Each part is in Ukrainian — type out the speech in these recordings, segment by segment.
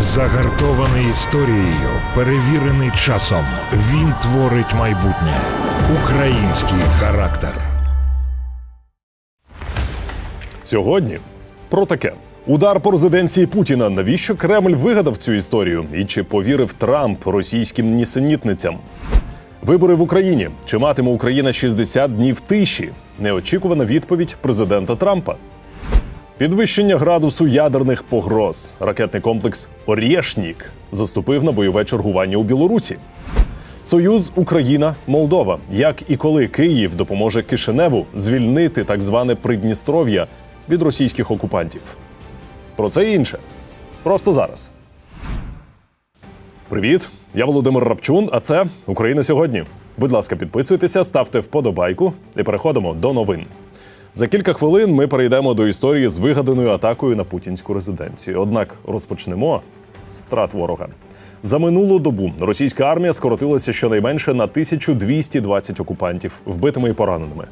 Загартований історією, перевірений часом. Він творить майбутнє. Український характер. Сьогодні про таке. Удар по резиденції Путіна. Навіщо Кремль вигадав цю історію? І чи повірив Трамп російським нісенітницям? Вибори в Україні. Чи матиме Україна 60 днів тиші? Неочікувана відповідь президента Трампа. Підвищення градусу ядерних погроз. Ракетний комплекс Орєшнік заступив на бойове чергування у Білорусі. Союз Україна Молдова. Як і коли Київ допоможе Кишиневу звільнити так зване Придністров'я від російських окупантів. Про це і інше. Просто зараз. Привіт, я Володимир Рапчун. А це Україна сьогодні. Будь ласка, підписуйтеся, ставте вподобайку і переходимо до новин. За кілька хвилин ми перейдемо до історії з вигаданою атакою на путінську резиденцію. Однак розпочнемо з втрат ворога. За минулу добу російська армія скоротилася щонайменше на 1220 окупантів, вбитими і пораненими.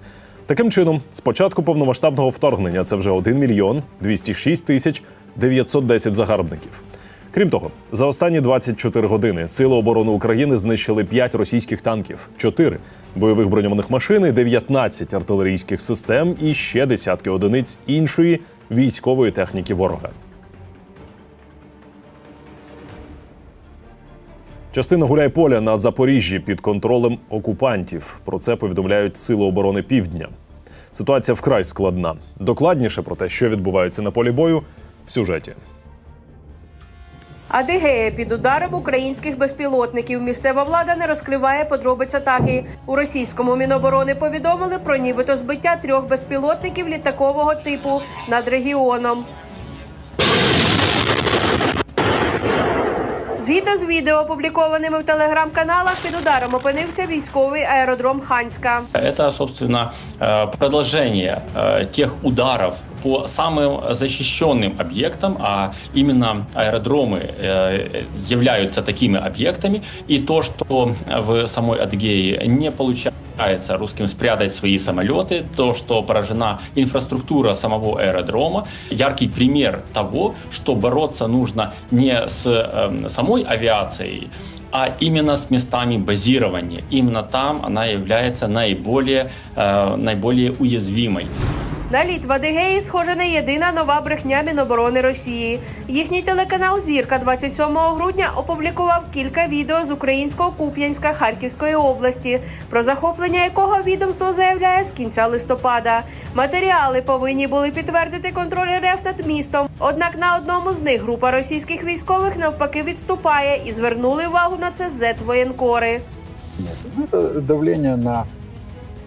Таким чином, з початку повномасштабного вторгнення це вже 1 мільйон 206 тисяч 910 загарбників. Крім того, за останні 24 години Сили оборони України знищили 5 російських танків, 4 бойових броньованих машин, і 19 артилерійських систем і ще десятки одиниць іншої військової техніки ворога. Частина гуляйполя на Запоріжжі під контролем окупантів. Про це повідомляють Сили оборони Півдня. Ситуація вкрай складна. Докладніше про те, що відбувається на полі бою, в сюжеті. Адигея під ударом українських безпілотників. Місцева влада не розкриває подробиць атаки. У російському міноборони повідомили про нібито збиття трьох безпілотників літакового типу над регіоном. Згідно з відео, опублікованими в телеграм-каналах, під ударом опинився військовий аеродром Ханська. Это, собственно, э, продолжение э, тех ударов по самым защищенным объектам, а именно аэродромы э, являются такими объектами. И то, что в самой Адыгее не получается русским спрятать свои самолеты, то, что поражена инфраструктура самого аэродрома, яркий пример того, что бороться нужно не с э, самой авиацией, а именно с местами базирования. Именно там она является наиболее, э, наиболее уязвимой. Наліт в Адигеї, схоже, не єдина нова брехня Міноборони Росії. Їхній телеканал Зірка 27 грудня опублікував кілька відео з українського Куп'янська Харківської області, про захоплення якого відомство заявляє з кінця листопада. Матеріали повинні були підтвердити контроль РФ над містом. Однак на одному з них група російських військових навпаки відступає і звернули увагу на це зет-воєнкори. Ну, Это на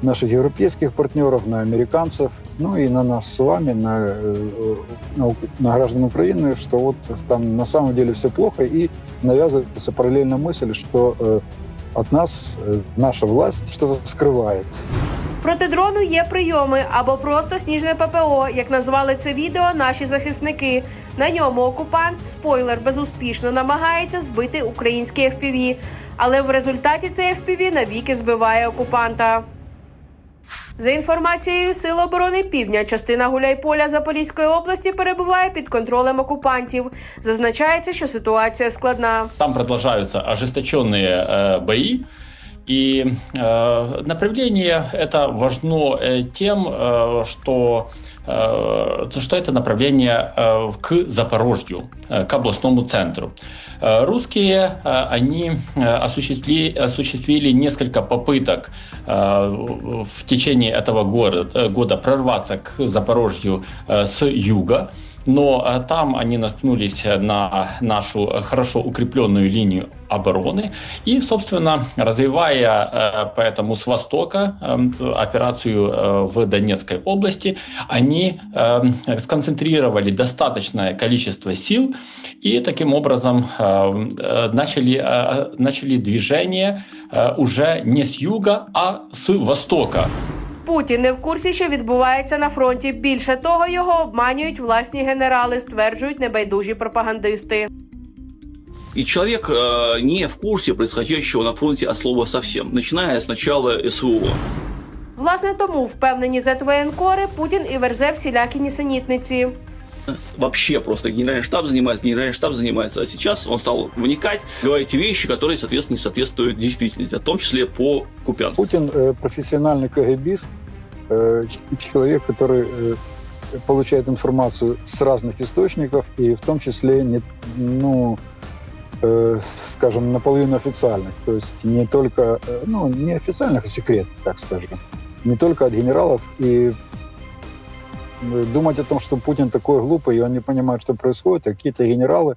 наших европейских партнеров, на американцев, ну и на нас с вами, на, э, на, ук- на граждан Украины, что вот там на самом деле все плохо, и навязывается параллельно мысль, что э, от нас э, наша власть что-то скрывает. Проти дрону є прийоми або просто сніжне ППО, як назвали це відео наші захисники. На ньому окупант спойлер безуспішно намагається збити український FPV, але в результаті цей FPV навіки збиває окупанта. За інформацією Сил оборони Півдня, частина Гуляйполя Запорізької області перебуває під контролем окупантів. Зазначається, що ситуація складна. Там продолжаются ожесточенные э, бои. И э, направление это важно э, тем, э, что, э, то, что это направление э, к Запорожью, э, к областному центру. Э, русские, э, они э, осуществили, осуществили несколько попыток э, в течение этого года, э, года прорваться к Запорожью э, с юга. Но э, там они наткнулись на нашу э, хорошо укрепленную линию обороны и, собственно, развивая э, поэтому с востока э, операцию э, в Донецкой области, они э, сконцентрировали достаточное количество сил и таким образом э, э, начали, э, начали движение э, уже не с юга, а с востока. Путін не в курсі, що відбувається на фронті. Більше того, його обманюють власні генерали, стверджують небайдужі пропагандисти. И человек э, не в курсе происходящего на фронте от слова совсем, начиная с начала СВО. Власне, тому впевнені зетвоєнкори Путін і верзе всілякі нісенітниці. Вообще просто генеральный штаб занимается, генеральный штаб занимается. А сейчас он стал вникать, говорить вещи, которые, соответственно, не соответствуют действительности, в том числе по Купянску. Путин э, профессиональный КГБист, э, ч- человек, который э, получает информацию с разных источников, и в том числе, не, ну, э, скажем, наполовину официальных. То есть не только, э, ну, не официальных, а секретных, так скажем. Не только от генералов. И э, думать о том, что Путин такой глупый, и он не понимает, что происходит, а какие-то генералы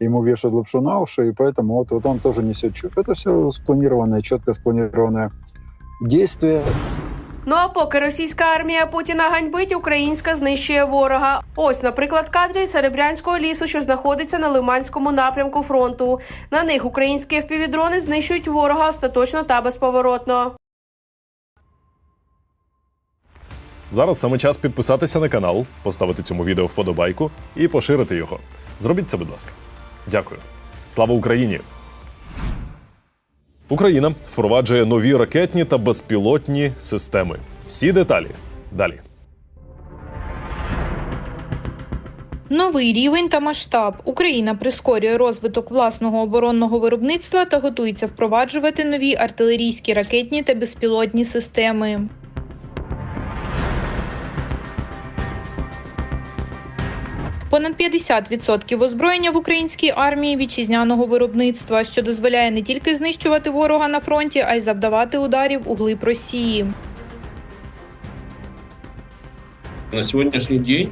ему вешают лапшу на уши, и поэтому вот, вот он тоже несет чушь. Это все спланированное, четко спланированное действие. Ну а поки російська армія Путіна ганьбить, українська знищує ворога. Ось, наприклад, кадри Серебрянського лісу, що знаходиться на Лиманському напрямку фронту. На них українські впівдрони знищують ворога остаточно та безповоротно. Зараз саме час підписатися на канал, поставити цьому відео вподобайку і поширити його. Зробіть це, будь ласка. Дякую. Слава Україні! Україна впроваджує нові ракетні та безпілотні системи. Всі деталі далі. Новий рівень та масштаб. Україна прискорює розвиток власного оборонного виробництва та готується впроваджувати нові артилерійські ракетні та безпілотні системи. Понад 50% озброєння в українській армії вітчизняного виробництва, що дозволяє не тільки знищувати ворога на фронті, а й завдавати ударів у глиб Росії. На сьогоднішній день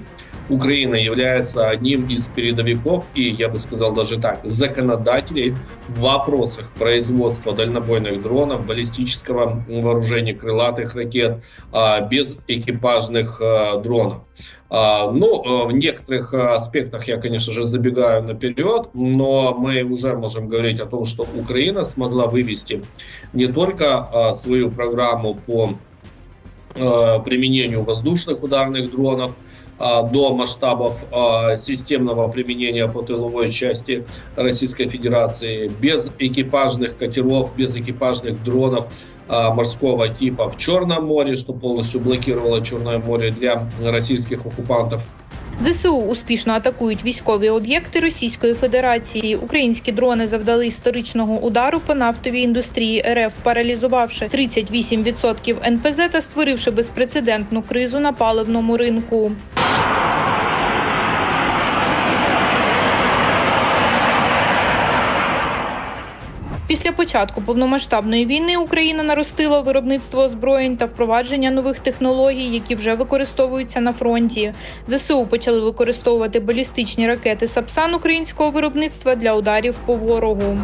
Украина является одним из передовиков и, я бы сказал даже так, законодателей в вопросах производства дальнобойных дронов, баллистического вооружения, крылатых ракет, а, без экипажных а, дронов. А, Ну, в некоторых аспектах я, конечно же, забегаю наперед, но мы уже можем говорить о том, что Украина смогла вывести не только свою программу по применению воздушных ударных дронов а, до масштабов а, системного применения по тыловой части Российской Федерации, без экипажных катеров, без экипажных дронов а, морского типа в Черном море, что полностью блокировало Черное море для российских оккупантов. ЗСУ успішно атакують військові об'єкти Російської Федерації. Українські дрони завдали історичного удару по нафтовій індустрії РФ, паралізувавши 38% НПЗ та створивши безпрецедентну кризу на паливному ринку. Після початку повномасштабної війни Україна наростила виробництво озброєнь та впровадження нових технологій, які вже використовуються на фронті. ЗСУ почали використовувати балістичні ракети Сапсан українського виробництва для ударів по ворогу.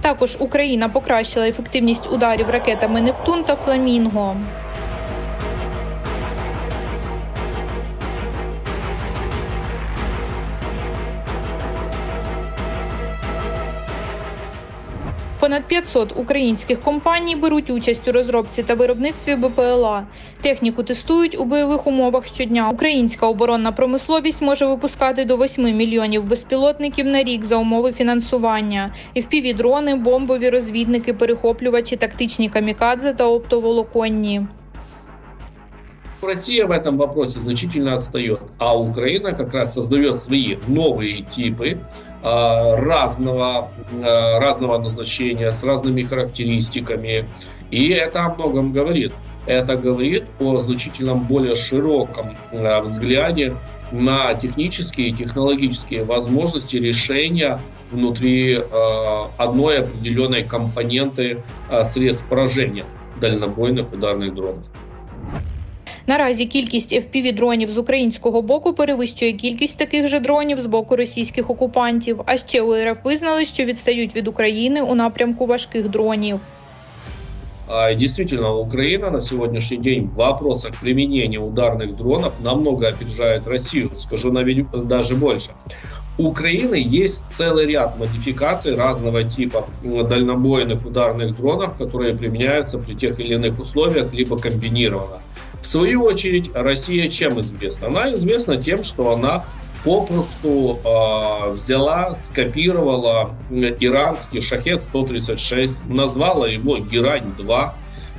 Також Україна покращила ефективність ударів ракетами Нептун та Фламінго. Понад 500 українських компаній беруть участь у розробці та виробництві БПЛА. Техніку тестують у бойових умовах щодня. Українська оборонна промисловість може випускати до 8 мільйонів безпілотників на рік за умови фінансування. fpv дрони, бомбові розвідники, перехоплювачі, тактичні камікадзе та оптоволоконні. Россия в этом вопросе значительно отстает, а Украина как раз создает свои новые типы а, разного, а, разного назначения, с разными характеристиками. И это о многом говорит. Это говорит о значительно более широком а, взгляде на технические и технологические возможности решения внутри а, одной определенной компоненты а, средств поражения дальнобойных ударных дронов. Наразі кількість fpv дронів з українського боку перевищує кількість таких же дронів з боку російських окупантів. А ще у РФ визнали, що відстають від України у напрямку важких дронів. А, Действительно, Украина на сегодняшний день в вопросах применения ударных дронов намного опережает Россию. Скажу наведь даже больше. У Украины есть целый ряд модификаций разного типа м, дальнобойных ударных дронов, которые применяются при тех или иных условиях, либо комбинированно. В свою очередь, Россия чем известна? Она известна тем, что она попросту э, взяла, скопировала иранский Шахет-136, назвала его Герань-2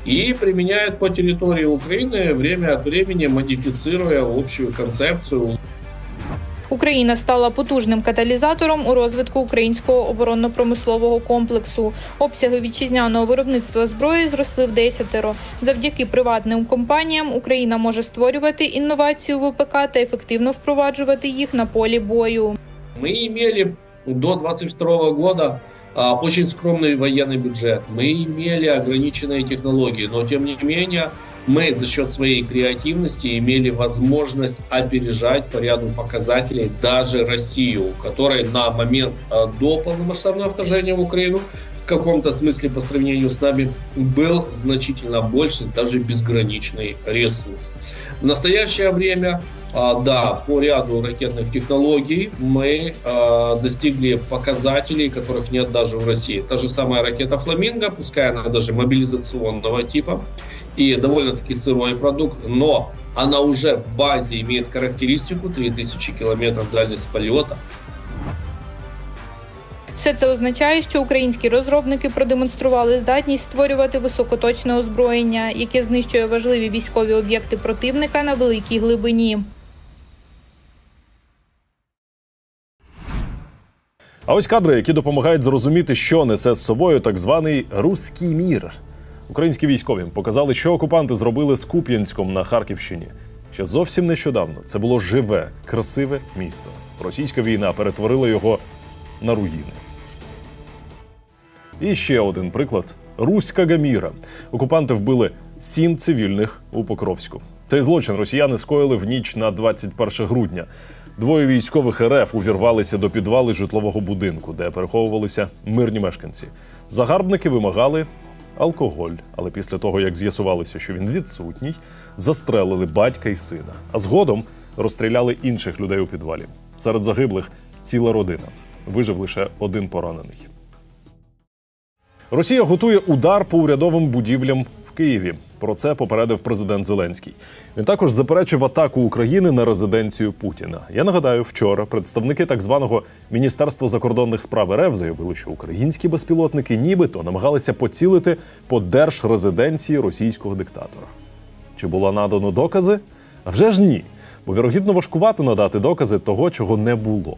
и применяет по территории Украины время от времени, модифицируя общую концепцию Україна стала потужним каталізатором у розвитку українського оборонно-промислового комплексу. Обсяги вітчизняного виробництва зброї зросли в десятеро. Завдяки приватним компаніям Україна може створювати інновацію ВПК та ефективно впроваджувати їх на полі бою. Мы имели до 22 года а, очень скромный военный бюджет. Мы имели ограниченные технологии, но тем не менее мы за счет своей креативности имели возможность опережать по ряду показателей даже Россию, которая на момент а, до полномасштабного вторжения в Украину в каком-то смысле по сравнению с нами был значительно больше, даже безграничный ресурс. В настоящее время а, да, по ряду ракетных технологий мы а, достигли показателей, которых нет даже в России. Та же самая ракета «Фламинго», пускай она даже мобилизационного типа и довольно-таки сырой продукт, но она уже в базе имеет характеристику 3000 километров дальность полета, Все це означає, що українські розробники продемонстрували здатність створювати високоточне озброєння, яке знищує важливі військові об'єкти противника на великій глибині. А ось кадри, які допомагають зрозуміти, що несе з собою так званий руський мір. Українські військові показали, що окупанти зробили з Куп'янськом на Харківщині. Ще зовсім нещодавно це було живе, красиве місто. Російська війна перетворила його на руїни. І ще один приклад: Руська Гаміра. Окупанти вбили сім цивільних у Покровську. Цей злочин росіяни скоїли в ніч на 21 грудня. Двоє військових РФ увірвалися до підвали житлового будинку, де переховувалися мирні мешканці. Загарбники вимагали алкоголь, але після того, як з'ясувалося, що він відсутній, застрелили батька і сина. А згодом розстріляли інших людей у підвалі. Серед загиблих ціла родина. Вижив лише один поранений. Росія готує удар по урядовим будівлям в Києві. Про це попередив президент Зеленський. Він також заперечив атаку України на резиденцію Путіна. Я нагадаю, вчора представники так званого Міністерства закордонних справ РФ заявили, що українські безпілотники нібито намагалися поцілити по держрезиденції російського диктатора. Чи було надано докази? А вже ж ні. Бо вірогідно важкувато надати докази того, чого не було.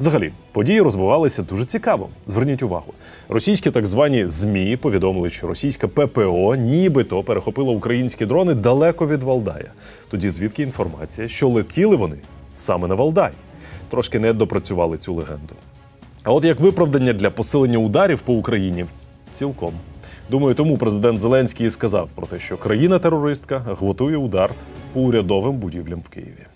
Взагалі, події розвивалися дуже цікаво. Зверніть увагу, російські так звані ЗМІ повідомили, що російська ППО нібито перехопила українські дрони далеко від Валдая. Тоді звідки інформація, що летіли вони саме на Валдай? Трошки не допрацювали цю легенду. А от як виправдання для посилення ударів по Україні цілком. Думаю, тому президент Зеленський і сказав про те, що країна-терористка готує удар по урядовим будівлям в Києві.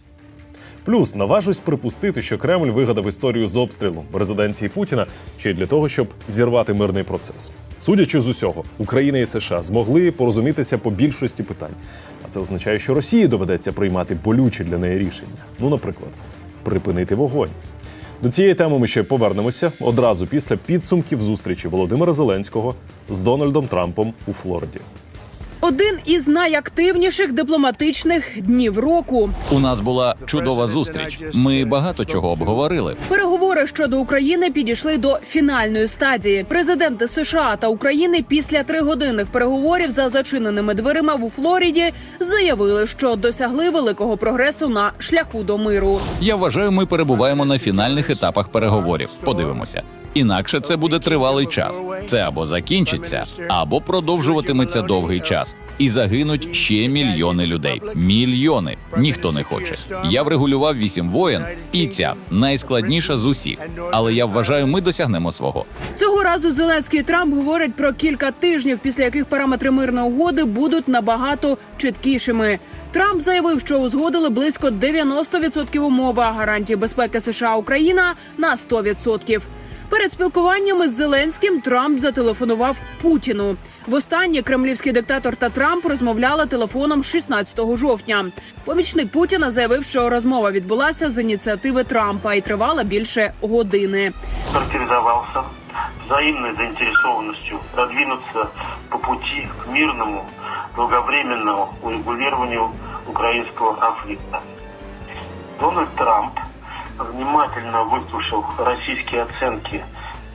Плюс наважусь припустити, що Кремль вигадав історію з обстрілом резиденції Путіна ще й для того, щоб зірвати мирний процес. Судячи з усього, Україна і США змогли порозумітися по більшості питань. А це означає, що Росії доведеться приймати болючі для неї рішення. Ну, наприклад, припинити вогонь. До цієї теми ми ще повернемося одразу після підсумків зустрічі Володимира Зеленського з Дональдом Трампом у Флориді. Один із найактивніших дипломатичних днів року. У нас була чудова зустріч. Ми багато чого обговорили. Переговори щодо України підійшли до фінальної стадії. Президенти США та України після тригодинних переговорів за зачиненими дверима у Флориді заявили, що досягли великого прогресу на шляху до миру. Я вважаю, ми перебуваємо на фінальних етапах переговорів. Подивимося. Інакше це буде тривалий час. Це або закінчиться, або продовжуватиметься довгий час. І загинуть ще мільйони людей. Мільйони ніхто не хоче. Я врегулював вісім воєн, і ця найскладніша з усіх. Але я вважаю, ми досягнемо свого. Цього разу Зеленський і Трамп говорять про кілька тижнів, після яких параметри мирної угоди будуть набагато чіткішими. Трамп заявив, що узгодили близько 90% умов, а гарантії безпеки США Україна на 100%. Перед спілкуваннями з Зеленським Трамп зателефонував Путіну. Востаннє кремлівський диктатор та Трамп розмовляли телефоном 16 жовтня. Помічник Путіна заявив, що розмова відбулася з ініціативи Трампа і тривала більше години. характеризовался взаимной заинтересованностью продвинуться по пути к мирному, долговременному урегулированию украинского конфликта. Дональд Трамп внимательно выслушал российские оценки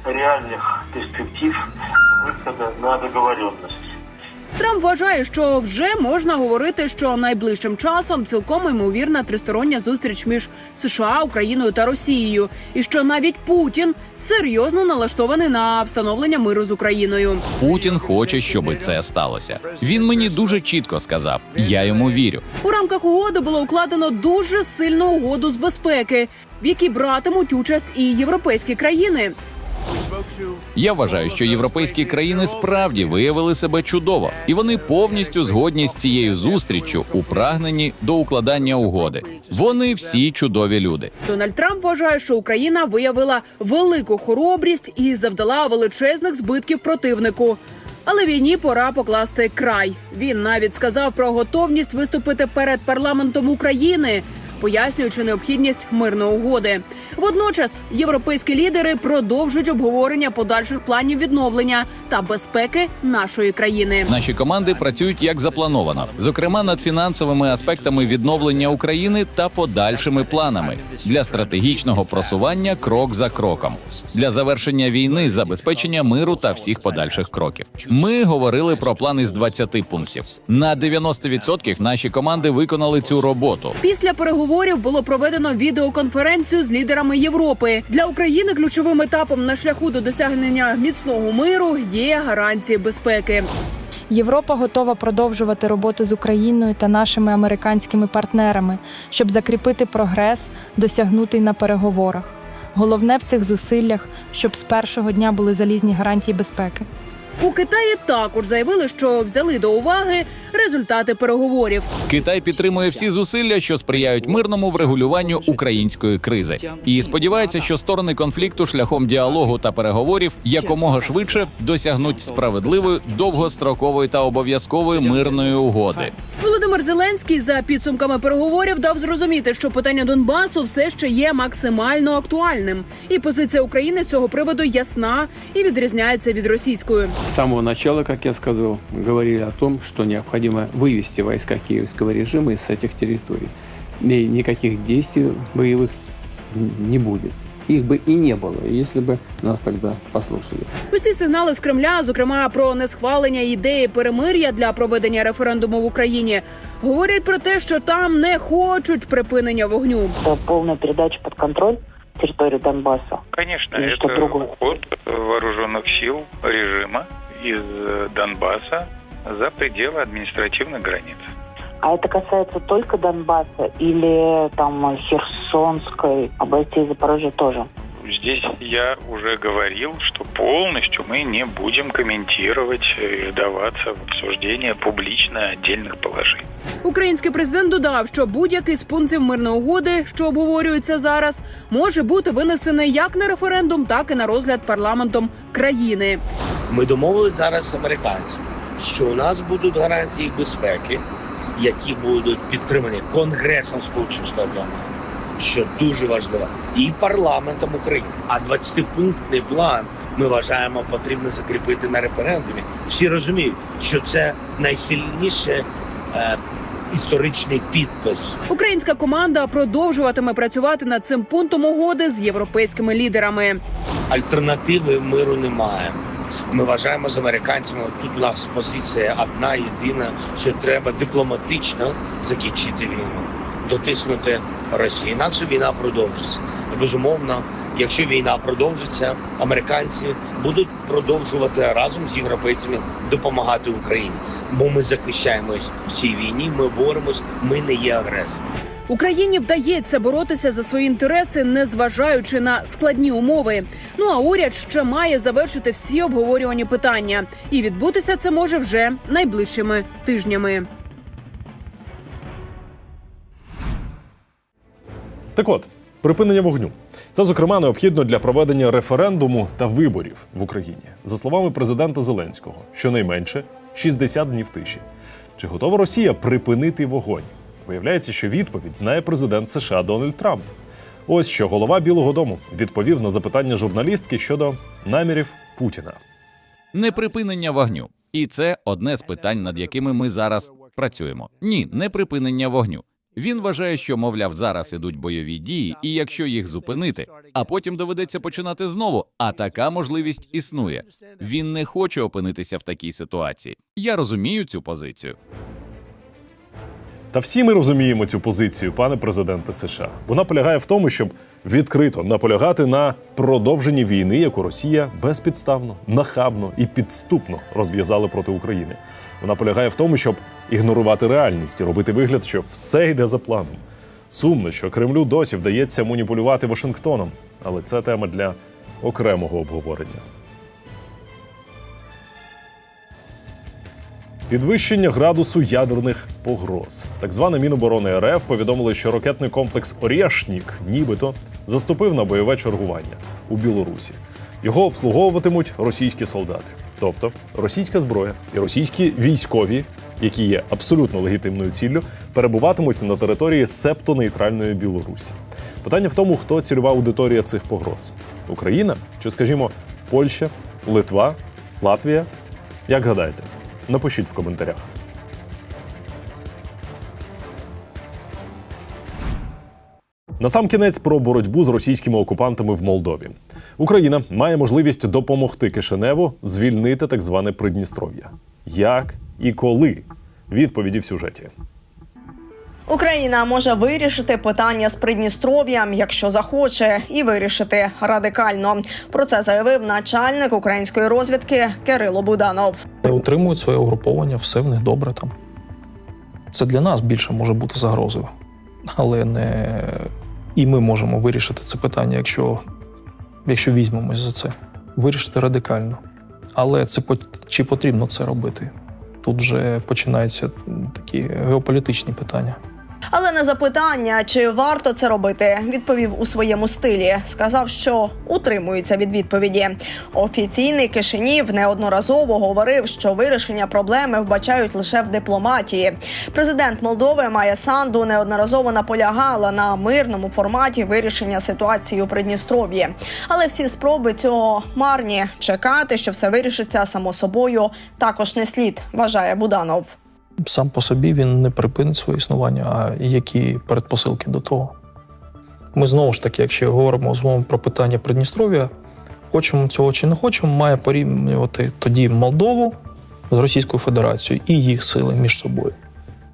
реальных перспектив выхода на договоренность. Трамп вважає, що вже можна говорити, що найближчим часом цілком ймовірна тристороння зустріч між США, Україною та Росією, і що навіть Путін серйозно налаштований на встановлення миру з Україною. Путін хоче, щоб це сталося. Він мені дуже чітко сказав: я йому вірю. У рамках угоди було укладено дуже сильну угоду з безпеки, в якій братимуть участь і європейські країни. Я вважаю, що європейські країни справді виявили себе чудово, і вони повністю згодні з цією зустріччю у прагненні до укладання угоди. Вони всі чудові люди. Дональд Трамп вважає, що Україна виявила велику хоробрість і завдала величезних збитків противнику. Але війні пора покласти край. Він навіть сказав про готовність виступити перед парламентом України, пояснюючи необхідність мирної угоди. Водночас європейські лідери продовжують обговорення подальших планів відновлення та безпеки нашої країни. Наші команди працюють як заплановано, зокрема над фінансовими аспектами відновлення України та подальшими планами для стратегічного просування крок за кроком, для завершення війни, забезпечення миру та всіх подальших кроків. Ми говорили про плани з 20 пунктів. На 90% наші команди виконали цю роботу. Після переговорів було проведено відеоконференцію з лідерами Європи. Для України ключовим етапом на шляху до досягнення міцного миру є гарантії безпеки. Європа готова продовжувати роботу з Україною та нашими американськими партнерами, щоб закріпити прогрес, досягнутий на переговорах. Головне в цих зусиллях, щоб з першого дня були залізні гарантії безпеки. У Китаї також заявили, що взяли до уваги результати переговорів. Китай підтримує всі зусилля, що сприяють мирному врегулюванню української кризи, і сподівається, що сторони конфлікту шляхом діалогу та переговорів якомога швидше досягнуть справедливої, довгострокової та обов'язкової мирної угоди. Володимир Зеленський за підсумками переговорів дав зрозуміти, що питання Донбасу все ще є максимально актуальним, і позиція України з цього приводу ясна і відрізняється від російської. С самого начала, как я сказал, говорили о том, что необходимо вывести войска киевского режима из этих территорий. И никаких действий боевых не будет. Их бы и не было, если бы нас тогда послушали. Усі сигнали з Кремля, зокрема про несхвалення ідеї перемир'я для проведення референдуму в Україні, говорять про те, що там не хочуть припинення вогню. полная передача под контроль территории Донбасса. Конечно, Или что это другое? уход вооруженных сил режима из э, Донбасса за пределы административных границ. А это касается только Донбасса или там Херсонской областей Запорожья тоже? Здесь я уже говорил, что полностью мы не будем комментировать и вдаваться в обсуждение публично отдельных положений. Український президент додав, що будь-який з пунктів мирної угоди, що обговорюється зараз, може бути винесений як на референдум, так і на розгляд парламентом країни. Ми домовились зараз з американцями, що у нас будуть гарантії безпеки, які будуть підтримані Конгресом Сполучених Штатів Америки, що дуже важливо, і парламентом України. А 20-пунктний план ми вважаємо потрібно закріпити на референдумі. Всі розуміють, що це найсильніше е, історичний підпис Українська команда продовжуватиме працювати над цим пунктом угоди з європейськими лідерами. альтернативи миру немає. Ми вважаємо з американцями. Тут у нас позиція одна єдина, що треба дипломатично закінчити війну, дотиснути Росію. Інакше війна продовжиться. Безумовно, якщо війна продовжиться, американці будуть продовжувати разом з європейцями допомагати Україні. Бо ми захищаємось в цій війні. Ми боремось, ми не є агресором. Україні вдається боротися за свої інтереси, незважаючи на складні умови. Ну а уряд ще має завершити всі обговорювані питання, і відбутися це може вже найближчими тижнями. Так от, припинення вогню. Це, зокрема, необхідно для проведення референдуму та виборів в Україні. За словами президента Зеленського, щонайменше 60 днів тиші. Чи готова Росія припинити вогонь? Виявляється, що відповідь знає президент США Дональд Трамп. Ось що голова Білого Дому відповів на запитання журналістки щодо намірів Путіна. Неприпинення вогню. І це одне з питань, над якими ми зараз працюємо. Ні, не припинення вогню. Він вважає, що, мовляв, зараз ідуть бойові дії, і якщо їх зупинити, а потім доведеться починати знову. А така можливість існує. Він не хоче опинитися в такій ситуації. Я розумію цю позицію. Та всі ми розуміємо цю позицію, пане президенте США. Вона полягає в тому, щоб відкрито наполягати на продовженні війни, яку Росія безпідставно, нахабно і підступно розв'язали проти України. Вона полягає в тому, щоб ігнорувати реальність і робити вигляд, що все йде за планом. Сумно, що Кремлю досі вдається маніпулювати Вашингтоном, але це тема для окремого обговорення. Підвищення градусу ядерних погроз. Так зване Міноборони РФ повідомили, що ракетний комплекс Орєшнік нібито заступив на бойове чергування у Білорусі. Його обслуговуватимуть російські солдати, тобто російська зброя і російські військові, які є абсолютно легітимною ціллю, перебуватимуть на території септонейтральної Білорусі. Питання в тому, хто цільова аудиторія цих погроз: Україна чи, скажімо, Польща, Литва, Латвія? Як гадаєте? Напишіть в коментарях. Насамкінець про боротьбу з російськими окупантами в Молдові. Україна має можливість допомогти Кишиневу звільнити так зване Придністров'я. Як і коли? Відповіді в сюжеті. Україна може вирішити питання з Придністров'ям, якщо захоче, і вирішити радикально. Про це заявив начальник української розвідки Кирило Буданов. Утримують своє угруповання, все в них добре там. Це для нас більше може бути загрозою. Але не і ми можемо вирішити це питання, якщо, якщо візьмемось за це. Вирішити радикально. Але це чи потрібно це робити? Тут вже починаються такі геополітичні питання. Але на запитання, чи варто це робити, відповів у своєму стилі. Сказав, що утримується від відповіді. Офіційний Кишинів неодноразово говорив, що вирішення проблеми вбачають лише в дипломатії. Президент Молдови Майя Санду неодноразово наполягала на мирному форматі вирішення ситуації у Придністров'ї. Але всі спроби цього марні чекати, що все вирішиться само собою, також не слід, вважає Буданов. Сам по собі він не припинить своє існування, а які передпосилки до того. Ми знову ж таки, якщо говоримо з вами про питання Придністров'я, хочемо цього чи не хочемо, має порівнювати тоді Молдову з Російською Федерацією і їх сили між собою.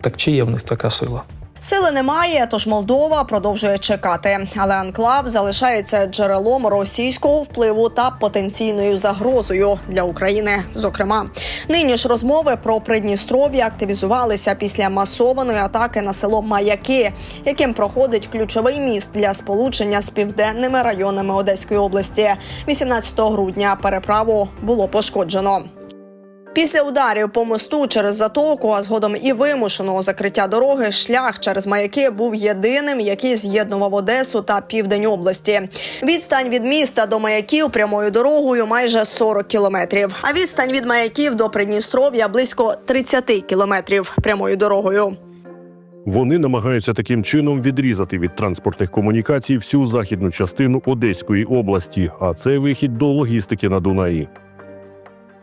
Так чи є в них така сила? Сили немає, тож Молдова продовжує чекати. Але анклав залишається джерелом російського впливу та потенційною загрозою для України. Зокрема, нині ж розмови про Придністров'я активізувалися після масованої атаки на село Маяки, яким проходить ключовий міст для сполучення з південними районами Одеської області. 18 грудня переправу було пошкоджено. Після ударів по мосту через затоку, а згодом і вимушеного закриття дороги, шлях через маяки був єдиним, який з'єднував Одесу та південь області. Відстань від міста до маяків прямою дорогою майже 40 кілометрів. А відстань від маяків до Придністров'я близько 30 кілометрів прямою дорогою. Вони намагаються таким чином відрізати від транспортних комунікацій всю західну частину Одеської області, а це вихід до логістики на Дунаї.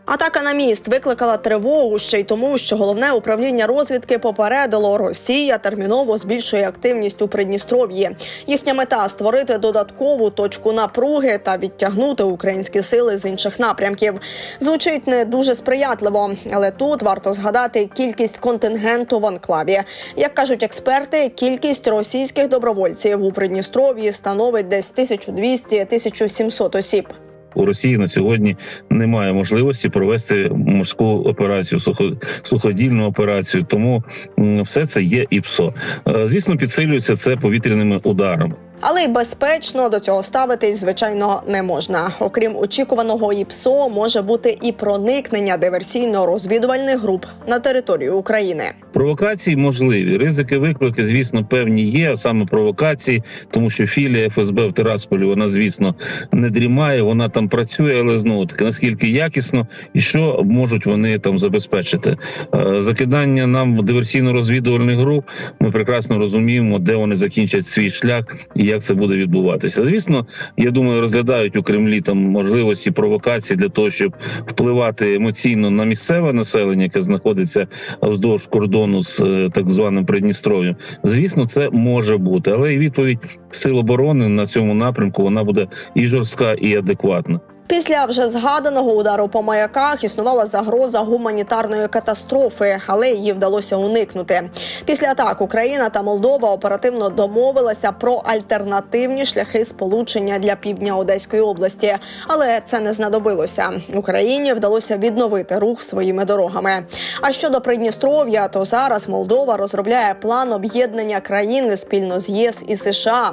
Атака на міст викликала тривогу ще й тому, що головне управління розвідки попередило, Росія терміново збільшує активність у Придністров'ї. Їхня мета створити додаткову точку напруги та відтягнути українські сили з інших напрямків. Звучить не дуже сприятливо, але тут варто згадати кількість контингенту в анклаві. Як кажуть експерти, кількість російських добровольців у Придністров'ї становить десь 1200-1700 осіб. У Росії на сьогодні немає можливості провести морську операцію, сухо, суходільну операцію. Тому все це є ІПСО. Е, Звісно, підсилюється це повітряними ударами. Але й безпечно до цього ставитись, звичайно, не можна. Окрім очікуваного ІПСО, може бути і проникнення диверсійно-розвідувальних груп на територію України. Провокації можливі. Ризики, виклики, звісно, певні є. А саме провокації, тому що філія ФСБ в Тирасполі, вона, звісно, не дрімає. Вона там працює, але знову таки наскільки якісно і що можуть вони там забезпечити. Е, Закидання нам диверсійно-розвідувальних груп. Ми прекрасно розуміємо, де вони закінчать свій шлях і як це буде відбуватися. Звісно, я думаю, розглядають у Кремлі там можливості провокації для того, щоб впливати емоційно на місцеве населення, яке знаходиться вздовж кордону кордону з е, так званим Придністров'ям. Звісно, це може бути, але і відповідь сил оборони на цьому напрямку вона буде і жорстка, і адекватна. Після вже згаданого удару по маяках існувала загроза гуманітарної катастрофи, але її вдалося уникнути. Після атак Україна та Молдова оперативно домовилися про альтернативні шляхи сполучення для півдня Одеської області, але це не знадобилося. Україні вдалося відновити рух своїми дорогами. А щодо Придністров'я, то зараз Молдова розробляє план об'єднання країни спільно з ЄС і США.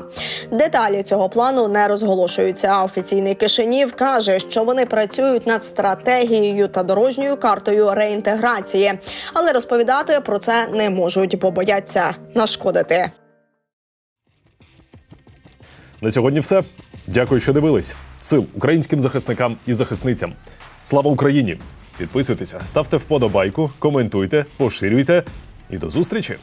Деталі цього плану не розголошуються. Офіційний Кишинів каже, що вони працюють над стратегією та дорожньою картою реінтеграції, але розповідати про це не можуть, бо бояться нашкодити. На сьогодні все. Дякую, що дивились. Сил українським захисникам і захисницям. Слава Україні! Підписуйтеся, ставте вподобайку, коментуйте, поширюйте і до зустрічі!